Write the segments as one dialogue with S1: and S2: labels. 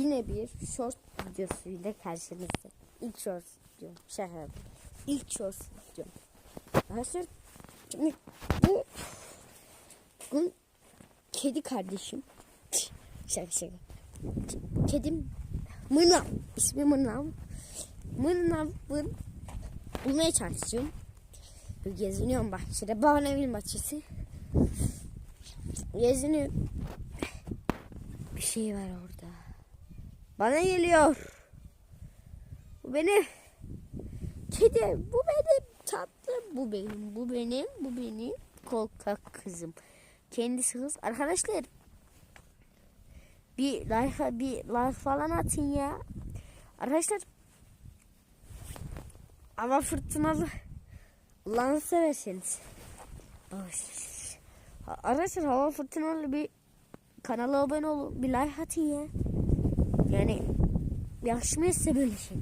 S1: Yine bir short videosuyla karşınızda. İlk short videom. Şaka. İlk short videom. Arkadaşlar şimdi bu bugün kedi kardeşim. Şaka şaka. Kedim Mırnav. İsmi Mırnav. Mırnav'ın bulmaya çalışıyorum. Geziniyorum bahçede. Bağnevil bahçesi. Geziniyorum. Bir şey var orada. Bana geliyor. Bu benim. Kedi. Bu benim. Tatlı. Bu benim. Bu benim. Bu benim. Korkak kızım. Kendisi hız. Arkadaşlar. Bir like, bir like falan atın ya. Arkadaşlar. Hava fırtınalı. Allah'ını. Ha- Arkadaşlar hava fırtınalı bir kanala abone olun. Bir like atın ya. Yani yakışmıyor size böyle şey.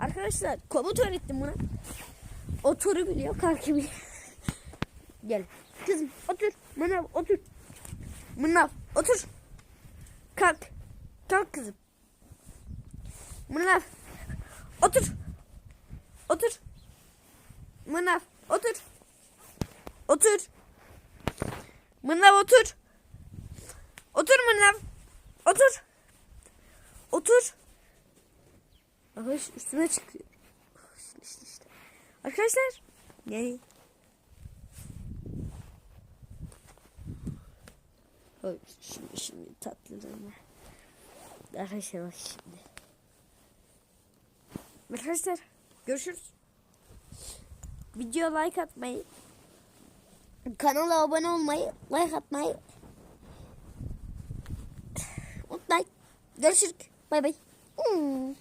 S1: Arkadaşlar komut öğrettim buna. Oturu biliyor, kalkı biliyor. Gel. Kızım otur. Mınav otur. Mınav otur. Kalk. Kalk kızım. Mınav otur. Otur. Mınav otur. Otur. Mınav otur. Otur Mınav. Otur. Otur. Arkadaş üstüne çıkıyor. İşte işte işte. Arkadaşlar yani şimdi şimdi tatlılığına. Arkadaşlar bak şimdi. Arkadaşlar görüşürüz. Videoya like atmayı, kanala abone olmayı, like atmayı unutmayın. Görüşürüz. 拜拜。嗯。